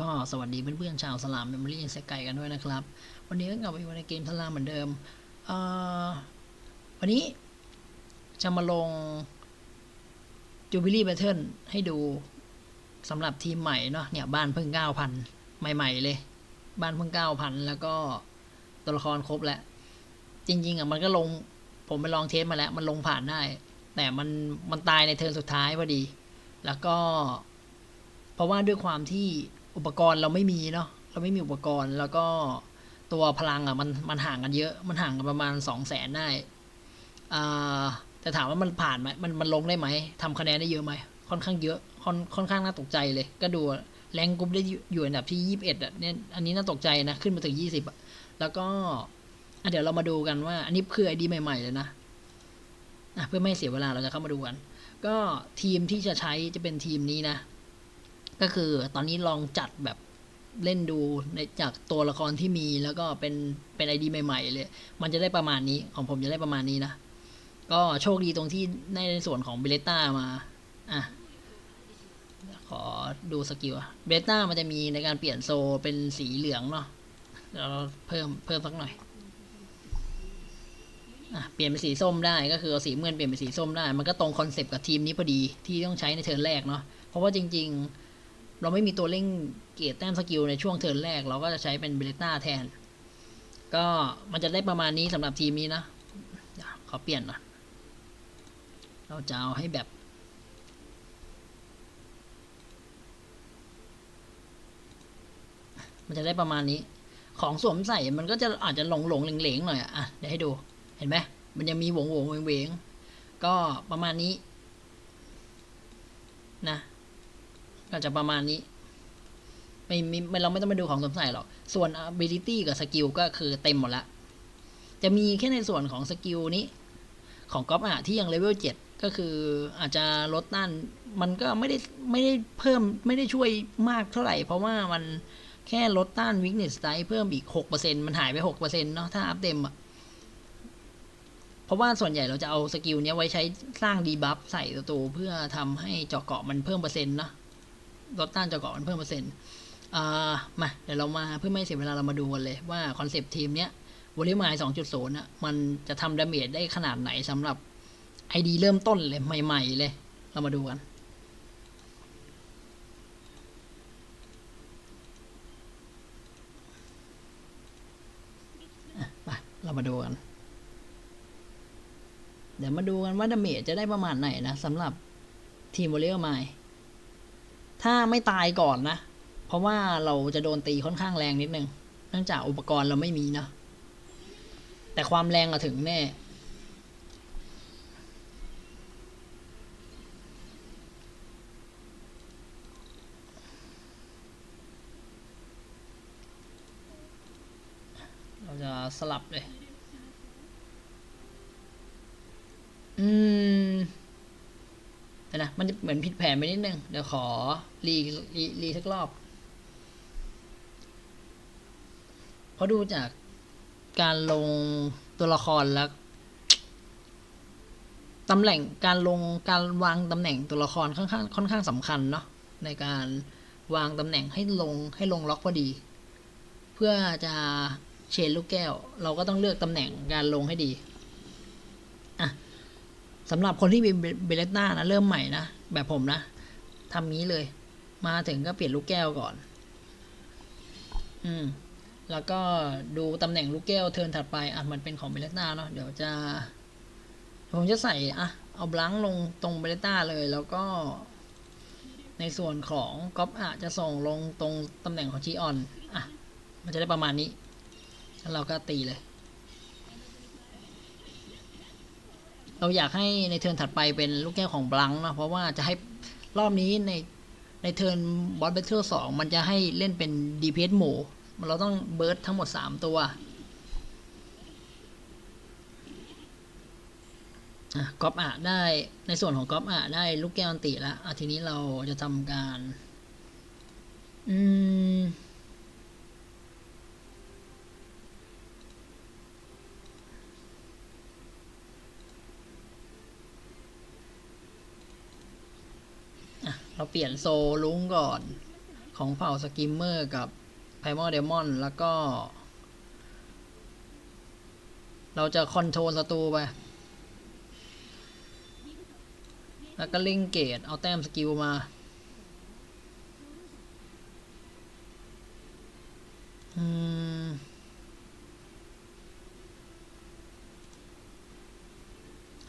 ก็สวัสดีเพื่อนๆชาวสลามเมมโมรี่เซไก่กันด้วยนะครับ วันนี้ก็กลับมาอยู่ในเกมสลามเหมือนเดิมวันนี้จะมาลงจูบิลี่แบทเทิลให้ดูสำหรับทีมใหม่เนาะเนี่ยบ้านเพิ่งเก้าพันใหม่ๆเลย บ้านเพิ่งเก้าพันแล้วก็ตัวละครครบแล้วจริงๆอะมันก็ลงผมไปลองเทสมาแล้ว มันลงผ่านได้ แต่มันมันตายในเทิร์นสุดท้ายพอดี แล้วก็ เพราะว่าด้วยความที่ อุปกรณ์เราไม่มีเนาะเราไม่มีอุปกรณ์แล้วก็ตัวพลังอะมันมันห่างกันเยอะมันห่างกันประมาณสองแสนได้อ่าแต่ถามว่ามันผ่านไหมมันมันลงได้ไหมทำคะแนนได้เยอะไหมค่อนข้างเยอะค่อนค่อนข้างน่าตกใจเลย ก็ดูแรงกรุ๊ปได้อยู่อันดับที่ยี่สิบเอ็ดอะเนี่ยอันนี้น่าตกใจนะขึ้นมาถึงยี่สิบอะแล้วก็เดี๋ยวเรามาดูกันว่า อันนี้คือไอดีใหม่ ๆ เลยนะอะเพื่อไม่เสียเวลาเราจะเข้ามาดูกัน ก็ทีมที่จะใช้จะเป็นทีมนี้นะ ก็คือตอนนี้ลองจัดแบบเล่นดูในจากตัวละครที่มีแล้วก็เป็นเป็นไอดีใหม่ ๆ เลย มันจะได้ประมาณนี้ของผมจะได้ประมาณนี้นะ ก็โชคดีตรงที่ในส่วนของเบเลต้ามา อะ ขอดูสกิลเบเลต้ามันจะมีในการเปลี่ยนโซเป็นสีเหลืองเนาะเราเพิ่มเพิ่มสักหน่อยอะเปลี่ยนเป็นสีส้มได้ก็คือเอาสีเงินเปลี่ยนเป็นสีส้มได้ มันก็ตรงคอนเซปต์กับทีมนี้พอดีที่ต้องใช้ในเทิร์นแรกเนาะเพราะว่าจริง ๆ เราไม่มีตัวเร่งเกียรแต้มสกิลในช่วงเทิร์นแรก เราก็จะใช้เป็นเบเลต้าแทน ก็มันจะได้ประมาณนี้สำหรับทีมนี้นะเขอเปลี่ยนน่อยเราจะเอาให้แบบ มันจะได้ประมาณนี้ ของสวมใส่มันก็จะอาจจะหลงหลงเหลงๆหน่อยอะอะเดี๋ยวให้ดูเห็นไหมมันยังมีวงวงเวงเวงก็ประมาณนี้นะ ก็จะประมาณนี้ไม่ไม่เราไม่ต้องไปดูของสวมใส่หรอก ส่วน ability กับสกิลก็คือเต็มหมดละ จะมีแค่ในส่วนของสกิลนี้ ของก๊อปอะที่ยังเลเวล7ก็คืออาจจะลดต้าน มันก็ไม่ได้ไม่ได้เพิ่มไม่ได้ช่วยมากเท่าไหร่ เพราะว่ามันแค่ลดต้าน weakness die เพิ่มอีก 6%มันหายไป 6%เนาะถ้าอัพเต็มอะเพราะว่าส่วนใหญ่เราจะเอาสกิลเนี้ยไว้ใช้สร้างดีบัฟใส่ตัวตัวเพื่อทำให้เจาะเกาะมันเพิ่มเปอร์เซ็นต์เนาะ ลดต้านเจาะกาะมันเพิ่มเปอร์เซ็นต์มาเดี๋ยวเรามาเพื่อไม่เสียเวลาเรามาดูกันเลยว่าคอนเซปต์ทีมเนี้ยวอลิมาย2.0น่ะมันจะทำดาเมจได้ขนาดไหนสำหรับไอดีเริ่มต้นเลยใหม่ ๆ เลย เรามาดูกันเรามาดูกัน เดี๋ยวมาดูกันว่าดาเมจจะได้ประมาณไหนนะสำหรับทีมวอลเลย์ไม ถ้าไม่ตายก่อนนะ เพราะว่าเราจะโดนตีค่อนข้างแรงนิดนึง เนื่องจากอุปกรณ์เราไม่มีนะ แต่ความแรงอะถึงแน่ เราจะสลับเลย อืม นะ มันจะเหมือนผิดแผนไปนิดนึง เดี๋ยวขอรีรีรีสักรอบ เพราะดูจากการลงตัวละครแล้วตำแหน่งการลงการวางตำแหน่งตัวละครค่อนข้างค่อนข้างสำคัญเนาะในการวางตำแหน่งให้ลงให้ลงล็อกพอดี เพื่อจะเชนลูกแก้ว เราก็ต้องเลือกตำแหน่งการลงให้ดี สำหรับคนที่มีเบเลต้านะ เริ่มใหม่นะ แบบผมนะทำนี้เลย มาถึงก็เปลี่ยนลูกแก้วก่อน อืม แล้วก็ดูตำแหน่งลูกแก้วเทินถัดไป อะ มันเป็นของเบเลต้าเนาะเดี๋ยวจะ ผมจะใส่ อะ เอาบลังลงตรงเบเลต้าเลย แล้วก็ ในส่วนของก๊อปอะจะส่งลงตรงตำแหน่งของจีออน อะ มันจะได้ประมาณนี้แล้วเราก็ตีเลย เราอยากให้ในเทิร์นถัดไปเป็นลูกแก้วของบลังนะเพราะว่าจะให้รอบนี้ในในเทิร์นบอสเบทเทิลสองมันจะให้เล่นเป็น DPS หมูเราต้องเบิร์ดทั้งหมด 3 ตัวก๊อปอะได้ในส่วนของก๊อปอะได้ลูกแก้วอันติแล้วอะทีนี้เราจะทำการ อืม เราเปลี่ยนโซลุงก่อนของเผ่าสกิมเมอร์กับไพมอลเดมอนแล้วก็ เราจะคอนโทรลศัตรูไป แล้วก็ลิงเกตเอาแต้มสกิลมา อืม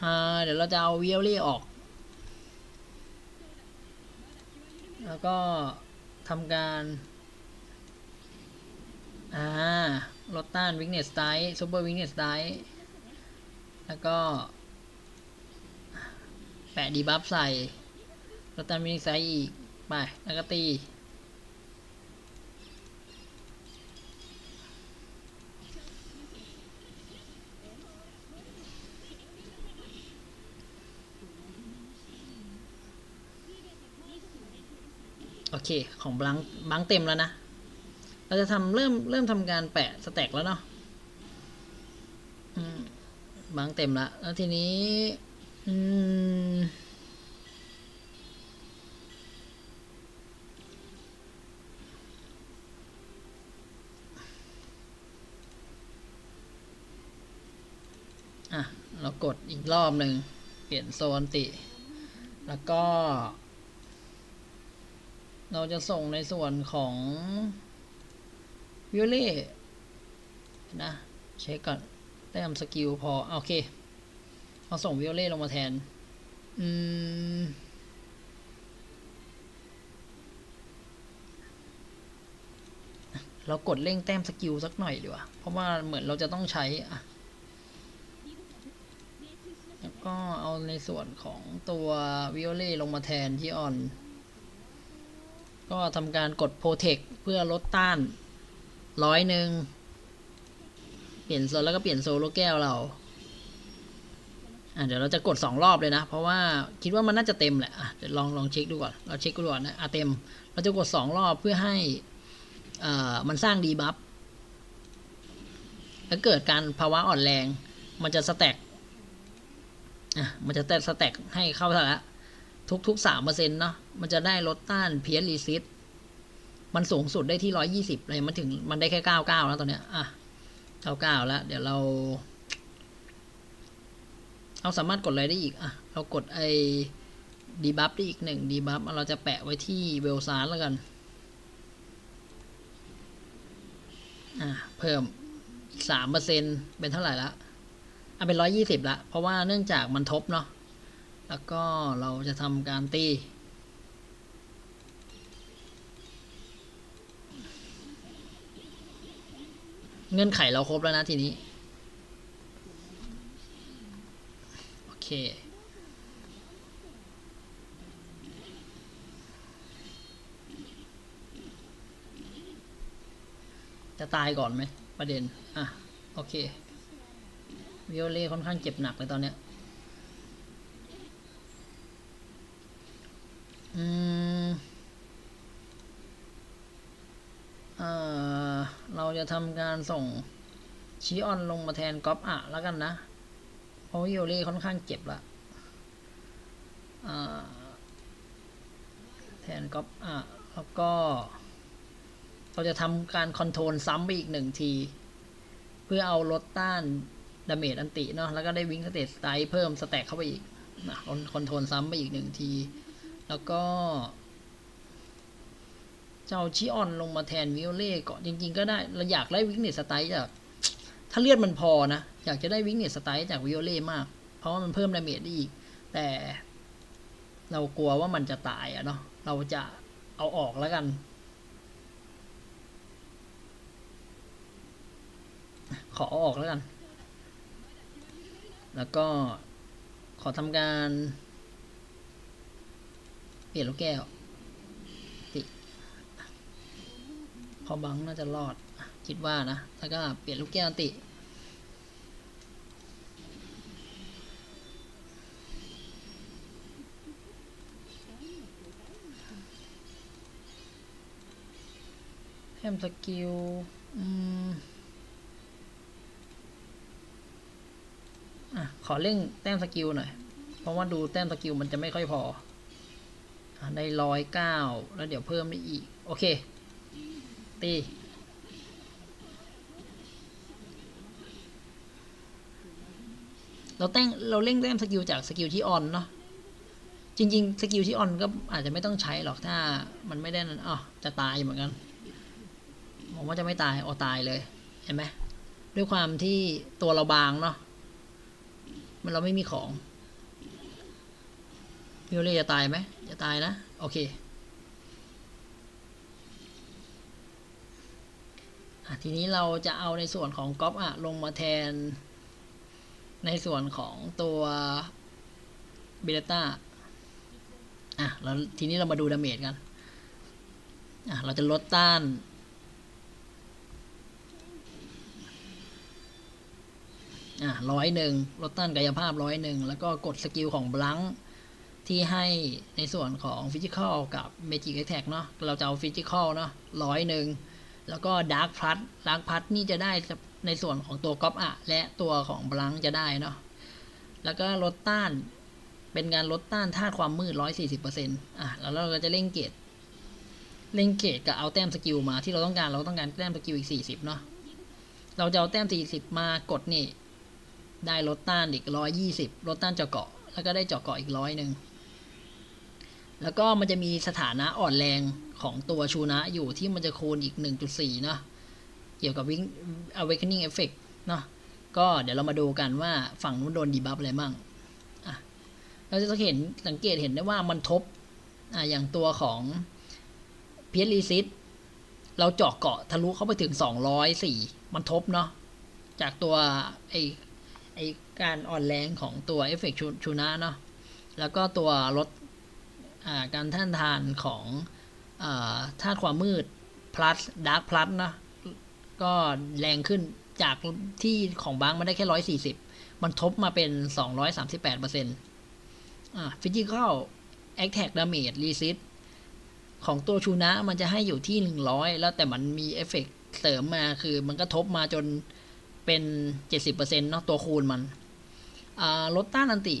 อ่า เดี๋ยวเราจะเอาวิเอลลี่ออก แล้วก็ทำการอ่าลดต้านวิกเนสไดซูเปอร์วิกเนสไตร์แล้วก็ แปะดีบัฟใส่ลดต้านวิกเนสไตร์อีก ไป แล้วก็ตี เค ของบลังบลังเต็มแล้วนะ เราจะทำเริ่มเริ่มทำการแปะสแต็กแล้วเนาะบลังเต็มล้วแล้วทีนี้อะ เรากดอีกรอบหนึ่ง เปลี่ยนโซนติ แล้วก็ เราจะส่งในส่วนของวิโอเล่นะเช็คก่อนแต้มสกิลพอ โอเค เอาส่งวิโอเล่ลงมาแทน อืมเรากดเร่งแต้มสกิลสักหน่อยดีกว่า เพราะว่าเหมือนเราจะต้องใช้อะแล้วก็เอาในส่วนของตัววิโอเล่ลงมาแทนที่ออน ก็ทำการกด Protect เพื่อลดต้านร้อยหนึ่งเปลี่ยนโซนแล้วก็เปลี่ยนโซโลแก้วเราอะเดี๋ยวเราจะกดสองรอบเลยนะ เพราะว่าคิดว่ามันน่าจะเต็มแหละอะเดี๋ยวลองลองเช็คดูก่อนเราเช็คดูก่อนนะอะเต็ม เราจะกดสองรอบเพื่อให้อ่ามันสร้างดีบัฟถ้าเกิดการภาวะอ่อนแรง มันจะสแต็กอะมันจะแตสแต็กให้เข้าไปแล้ว ทุกๆสามเปอร์เซ็นต์เนาะมันจะได้ลดต้านเพียรีซิตมันสูงสุดได้ที่ร้อยี่สิบเลยมันถึงมันได้แค่เก้าเก้าแล้วตอนเนี้ยอะเก้าเก้าแล้ว เดี๋ยวเรา เราสามารถกดอะไรได้อีกอะเรากดไอ้ดีบัฟได้อีกหนึ่งดีบัฟเราจะแปะไว้ที่เวลซาร์แล้วกันอะเพิ่มสามเปอร์เซ็นเป็นเท่าไหร่ละอะเป็นร้อยี่สิบละเพราะว่าเนื่องจากมันทบเนาะ แล้วก็เราจะทำการตีเงื่อนไขเราครบแล้วนะทีนี้ โอเค จะตายก่อนไหมประเด็น อะ โอเควิโอเล่ค่อนข้างเจ็บหนักเลยตอนเนี้ย อืมเราจะทำการส่งชีออนลงมาแทนก๊อปอะแล้วกันนะ เพราะวิโอเล่ค่อนข้างเจ็บละแทนก๊อปอะแล้วก็ เราจะทำการคอนโทรลซ้ำไปอีกหนึ่งที เพื่อเอาลดต้านดาเมจอันติเนาะแล้วก็ได้วิงสเตตสไตล์เพิ่มสแต็กเข้าไปอีกนะคอนโทรลซ้ำไปอีกหนึ่งที แล้วก็เจ้าชิออนลงมาแทนวิโอเล่ก่อนจริง ๆ ก็ได้เราอยากได้วิกเนสสไตล์จากถ้าเลือดมันพอนะ อยากจะได้วิกเนสสไตล์จากวิโอเล่มาก เพราะว่ามันเพิ่มดาเมจได้อีก แต่เรากลัวว่ามันจะตายอะเนาะเราจะเอาออกแล้วกัน ขอออกแล้วกัน แล้วก็ขอทำการ เปลี่ยนลูกแก้ว ติพอบังน่าจะรอด คิดว่านะ แล้วก็เปลี่ยนลูกแก้วติ แฮมสกิล อืมอะ ขอเร่งแต้มสกิลหน่อย เพราะว่าดูแต้มสกิลมันจะไม่ค่อยพอ ได้ร้อยเก้าแล้วเดี๋ยวเพิ่มได้อีก โอเค ตีเราแต่งเราเร่งแต้มสกิลจากสกิลที่ออนเนาะจริงๆสกิลที่ออนก็อาจจะไม่ต้องใช้หรอกถ้ามันไม่ได้นั่นอ๋อจะตายเหมือนกันผมว่าจะไม่ตายเอาตายเลยเห็นไหมด้วยความที่ตัวเราบางเนาะมันเราไม่มีของ วิโอเล่จะตายไหมจะตายนะ โอเคอทีนี้เราจะเอาในส่วนของก๊อปอะลงมาแทน ในส่วนของตัวเบลต้าอะแล้วทีนี้เรามาดูดาเมจกันอะเราจะลดต้านอะร้อยหนึ่งลดต้านกายภาพร้อยหนึ่งแล้วก็กดสกิลของบลัง ที่ให้ในส่วนของฟิสิกอลกับเมจิก a t แทกเนาะเราจะเอาฟิสิกอลเนาะร้อยหนึ่งแล้วก็ดาร์ p พั s ดาร์ p พั s นี่จะได้ในส่วนของตัวก๊อปอะและตัวของบลังจะได้เนาะแล้วก็ลดต้านเป็นการลดต้านธาตุความมืด 140%อะแล้วเราก็จะเล่งเกตเล่งเกตกับเอาแต้มสกิลมาที่เราต้องการเราต้องการแต้มสกิลอีก 40 เนาะเราจะเอาแต้ม 40 มากดนี่ ได้ลดต้านอีก 120 ลดต้านเจาะเกาะ แล้วก็ได้เจาะเกาะอีกร้อยหนึ่ง แล้วก็มันจะมีสถานะอ่อนแรงของตัวชูนะอยู่ที่มันจะคูณอีก 1.4 เนาะเกี่ยวกับวิ่ง awakening effect เนาะก็เดี๋ยวเรามาดูกันว่าฝั่งนู้นโดนดีบัฟอะไรมั่งอะเราจะเห็นสังเกตเห็นได้ว่ามันทบอะอย่างตัวของเพียรีซิตเราเจาะเกาะทะลุเข้าไปถึง 204 มันทบเนาะจากตัวไอไอการอ่อนแรงของตัวเอฟเฟกชูนะเนาะแล้วก็ตัวลด การท่านทานของธาตุความมืด plus dark plus นะก็แรงขึ้นจากที่ของบางมันได้แค่ร้อยสี่สิบมันทบมาเป็นสองร้อยสามสิบแปดเปอร์เซ็นต์อ่าฟิสิกอลแอคแท็กดาเมจรีซิตของตัวชูนะมันจะให้อยู่ที่หนึ่งร้อยแล้วแต่มันมีเอฟเฟกเสริมมาคือมันก็ทบมาจนเป็นเจ็ดสิบเปอร์เซ็นต์เนาะตัวคูณมันอ่าลดต้านอันติ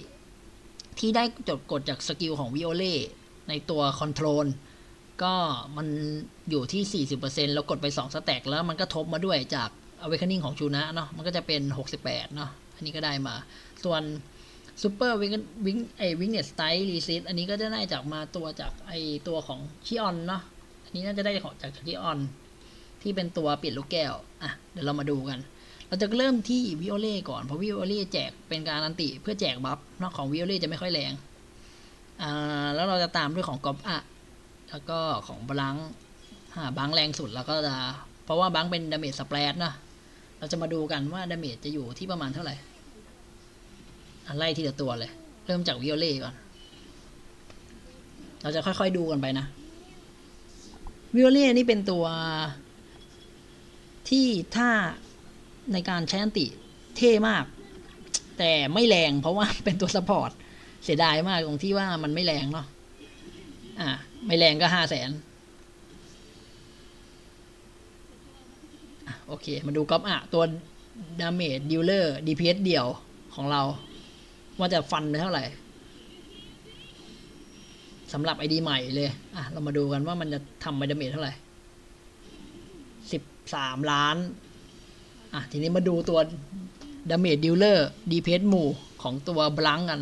ที่ได้จดกดจากสกิลของวิโอเล่ในตัวคอนโทรลก็มันอยู่ที่ 40%แล้วกดไป 2 สแต็กแล้วมันก็ทบมาด้วยจาก Awakening ของชูนะเนาะมันก็จะเป็น 68 เนาะอันนี้ก็ได้มา ส่วน Super Wing Wing ไอ้ Wingnet Style Reset อันนี้ก็จะได้จากมาตัวจากไอ้ตัวของชิออนเนาะอันนี้น่าจะได้ของจากชิออนที่เป็นตัวเปลี่ยนลูกแก้ว อะ เดี๋ยวเรามาดูกัน เราจะเริ่มที่วิโอเล่ก่อน เพราะวิโอเล่แจกเป็นการอันติเพื่อแจกบัฟนาะของวิโอเล่จะไม่ค่อยแรงอ่าแล้วเราจะตามด้วยของกอบอะแล้วก็ของบลังหาบังแรงสุดแล้วก็จะเพราะว่าบังเป็นดาเมจสเปรดนะเราจะมาดูกันว่าดาเมจจะอยู่ที่ประมาณเท่าไหร่ไล่ทีละตัวเลย เริ่มจากวิโอเล่ก่อน เราจะค่อยๆดูกันไปนะวิโอเล่นี่เป็นตัวที่ถ้า ในการใช้อันติเท่มาก แต่ไม่แรงเพราะว่าเป็นตัวสปอร์ตเสียดายมากตรงที่ว่ามันไม่แรงเนาะอ่า ไม่แรงก็ห้าแสนโอเค มาดูก๊อปอะตัวดาเมจดิวเลอร์ดีพีเเดี่ยวของเรา ว่าจะฟันไปเท่าไหร่สำหรับไอดีใหม่เลย อะ เรามาดูกันว่ามันจะทำไปดาเมจเท่าไหร่สิบสามล้าน อะทีนี้มาดูตัวดาเมจดิวเลอร์ดีเพีหมู่ของตัวบลังกัน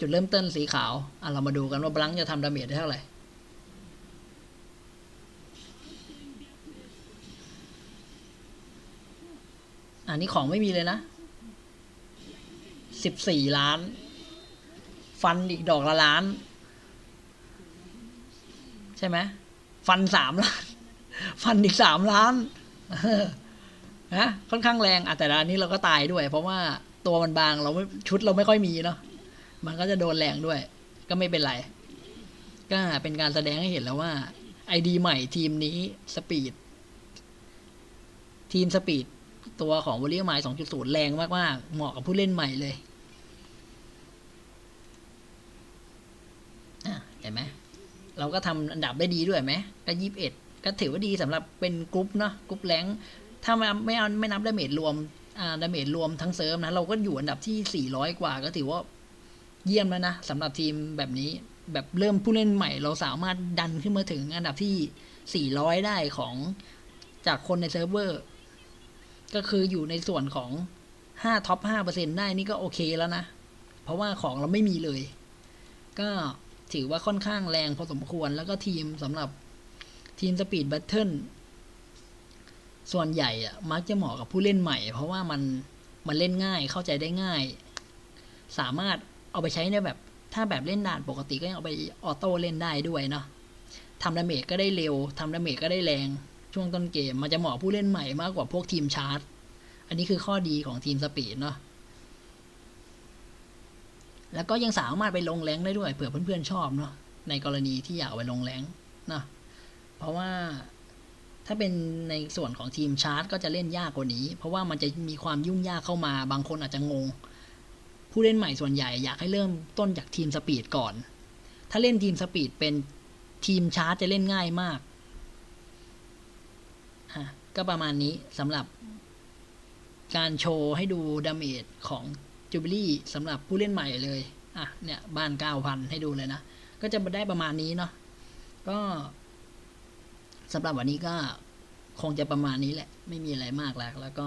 จุดเริ่มต้นสีขาว อะเรามาดูกันว่าบลังจะทำดาเมจได้เท่าไหร่อันนี้ของไม่มีเลยนะสิบสี่ล้าน ฟันอีกดอกละล้าน ใช่ไหม ฟันสามล้าน ฟันอีกสามล้าน นะค่อนข้างแรงอะแต่ละอันนี้เราก็ตายด้วย เพราะว่าตัวมันบางเราไม่ชุดเราไม่ค่อยมีเนาะมันก็จะโดนแรงด้วย ก็ไม่เป็นไร ก็เป็นการแสดงให้เห็นแล้วว่าไอดีใหม่ทีมนี้สปีดทีมสปีดตัวของวอลเลย์ไมล์2.0แรงมาก ๆ เหมาะกับผู้เล่นใหม่เลยเห็นไหมเราก็ทำอันดับได้ดีด้วยไหมก็ยี่สิบเอ็ดก็ถือว่าดีสำหรับเป็นกรุ๊ปเนาะกรุ๊ปแรง ถ้าไม่ไม่เอาไม่นับดาเมจรวมอ่าดาเมจรวมทั้งเซิร์ฟนะ เราก็อยู่อันดับที่ 400 กว่าก็ถือว่าเยี่ยมแล้วนะสำหรับทีมแบบนี้แบบเริ่มผู้เล่นใหม่ เราสามารถดันขึ้นมาถึงอันดับที่ 400 ได้ของจากคนในเซิร์ฟเวอร์ ก็คืออยู่ในส่วนของ 5 ท็อป 5%ได้นี่ก็โอเคแล้วนะ เพราะว่าของเราไม่มีเลย ก็ถือว่าค่อนข้างแรงพอสมควรแล้วก็ทีมสำหรับทีมสปีดแบทเทิล ส่วนใหญ่อะมักจะเหมาะกับผู้เล่นใหม่ เพราะว่ามันมันเล่นง่ายเข้าใจได้ง่าย สามารถเอาไปใช้ในแบบ ถ้าแบบเล่นด่านปกติก็ยังเอาไปออโต้เล่นได้ด้วยเนาะทำดาเมจก็ได้เร็วทำดาเมจก็ได้แรงช่วงต้นเกม มันจะเหมาะผู้เล่นใหม่มากกว่าพวกทีมชาร์จอันนี้คือข้อดีของทีมสปีดเนาะแล้วก็ยังสามารถไปลงแรงได้ด้วยเผื่อเพื่อนๆชอบเนาะในกรณีที่อยากไปลงแรงเนาะเพราะว่า ถ้าเป็นในส่วนของทีมชาร์จก็จะเล่นยากกว่านี้ เพราะว่ามันจะมีความยุ่งยากเข้ามา บางคนอาจจะงง ผู้เล่นใหม่ส่วนใหญ่อยากให้เริ่มต้นจากทีมสปีดก่อน ถ้าเล่นทีมสปีดเป็นทีมชาร์จจะเล่นง่ายมาก ก็ประมาณนี้สำหรับการโชว์ให้ดูดาเมจของจูบิลี่สำหรับผู้เล่นใหม่เลย อะ เนี่ย บ้าน 9,000 ให้ดูเลยนะ ก็จะได้ประมาณนี้เนาะก็ สำหรับวันนี้ก็คงจะประมาณนี้แหละ ไม่มีอะไรมากแล้ว แล้วก็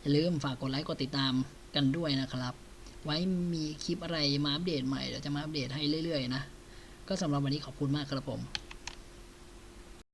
อย่าลืมฝากกดไลค์กดติดตามกันด้วยนะครับ ไว้มีคลิปอะไรมาอัปเดตใหม่เดี๋ยวจะมาอัปเดตให้เรื่อยๆนะ ก็สำหรับวันนี้ขอบคุณมากครับผม